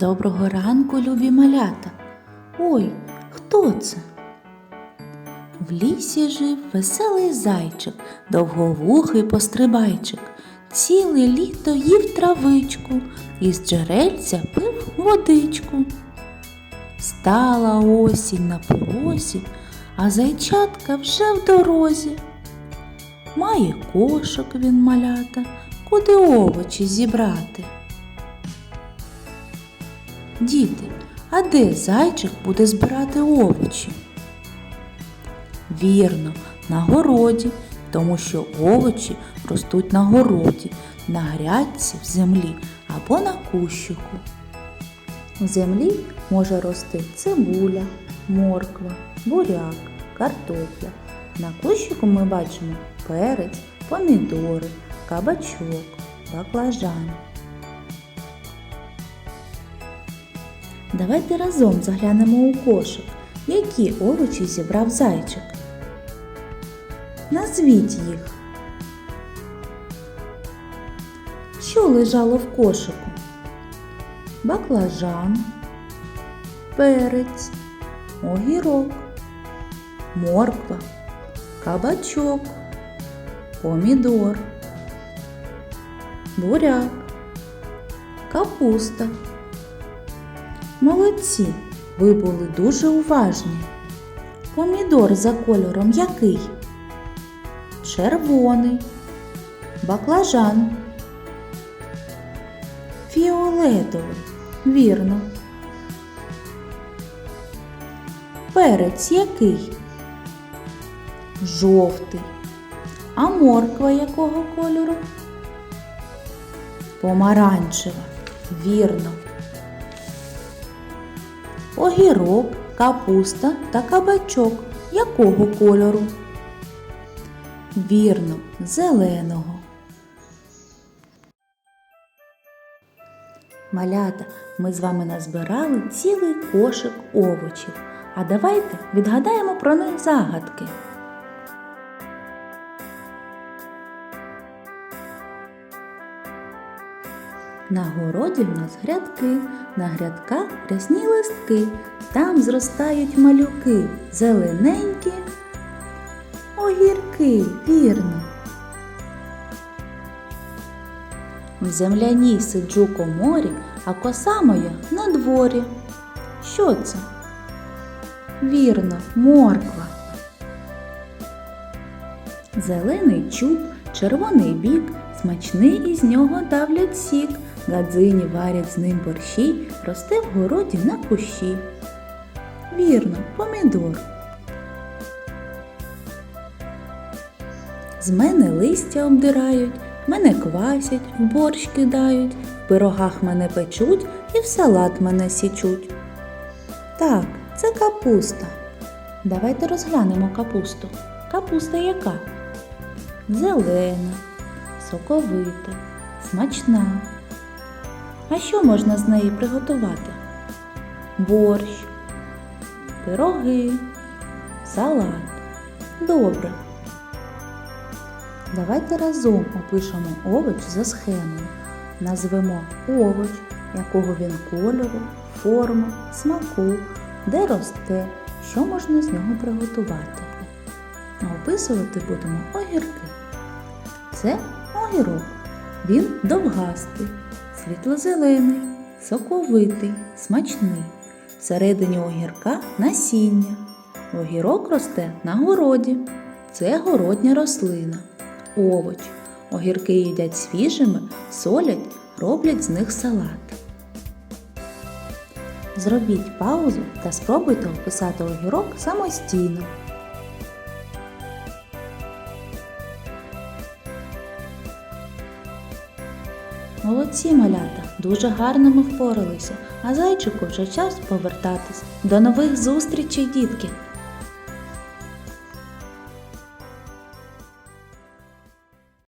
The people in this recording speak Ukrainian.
Доброго ранку, любі малята. Ой, хто це? В лісі жив веселий зайчик, довговухий пострибайчик. Ціле літо їв травичку, із джерельця пив водичку. Стала осінь на порозі, а зайчатка вже в дорозі. Має кошик він малята, куди овочі зібрати. Діти, а де зайчик буде збирати овочі? Вірно, на городі, тому що овочі ростуть на городі, на грядці в землі або на кущику. В землі може рости цибуля, морква, буряк, картопля. На кущику ми бачимо перець, помідори, кабачок, баклажан. Давайте разом заглянемо у кошик, які овочі зібрав зайчик. Назвіть їх. Що лежало в кошику? Баклажан, перець, огірок, морква, кабачок, помідор, буряк, капуста. Молодці, ви були дуже уважні. Помідор за кольором який? Червоний. Баклажан. Фіолетовий. Вірно. Перець який? Жовтий. А морква якого кольору? Помаранчева. Вірно. Огірок, капуста та кабачок якого кольору? Вірно, зеленого. Малята, ми з вами назбирали цілий кошик овочів. А давайте відгадаємо про них загадки. На городі в нас грядки, на грядках рясні листки, там зростають малюки, зелененькі, огірки, вірно. В земляній сиджу коморі, а коса моя на дворі. Що це? Вірно, морква. Зелений чуб, червоний бік, смачний із нього давлять сік. Гадзині варять з ним борщі, росте в городі на кущі. Вірно, помідор. З мене листя обдирають, мене квасять, в борщ кидають, в пирогах мене печуть і в салат мене січуть. Так, це капуста. Давайте розглянемо капусту. Капуста яка? Зелена, соковита, смачна. А що можна з неї приготувати? Борщ, пироги, салат. Добре. Давайте разом опишемо овоч за схемою. Назвемо овоч, якого він кольору, форми, смаку, де росте, що можна з нього приготувати. А описувати будемо огірки. Це огірок. Він довгастий, світло-зелений, соковитий, смачний. Всередині огірка насіння. Огірок росте на городі. Це городня рослина. Овоч. Огірки їдять свіжими, солять, роблять з них салат. Зробіть паузу та спробуйте описати огірок самостійно. Молодці малята, дуже гарно ми впоралися, а зайчику вже час повертатись. До нових зустрічей, дітки!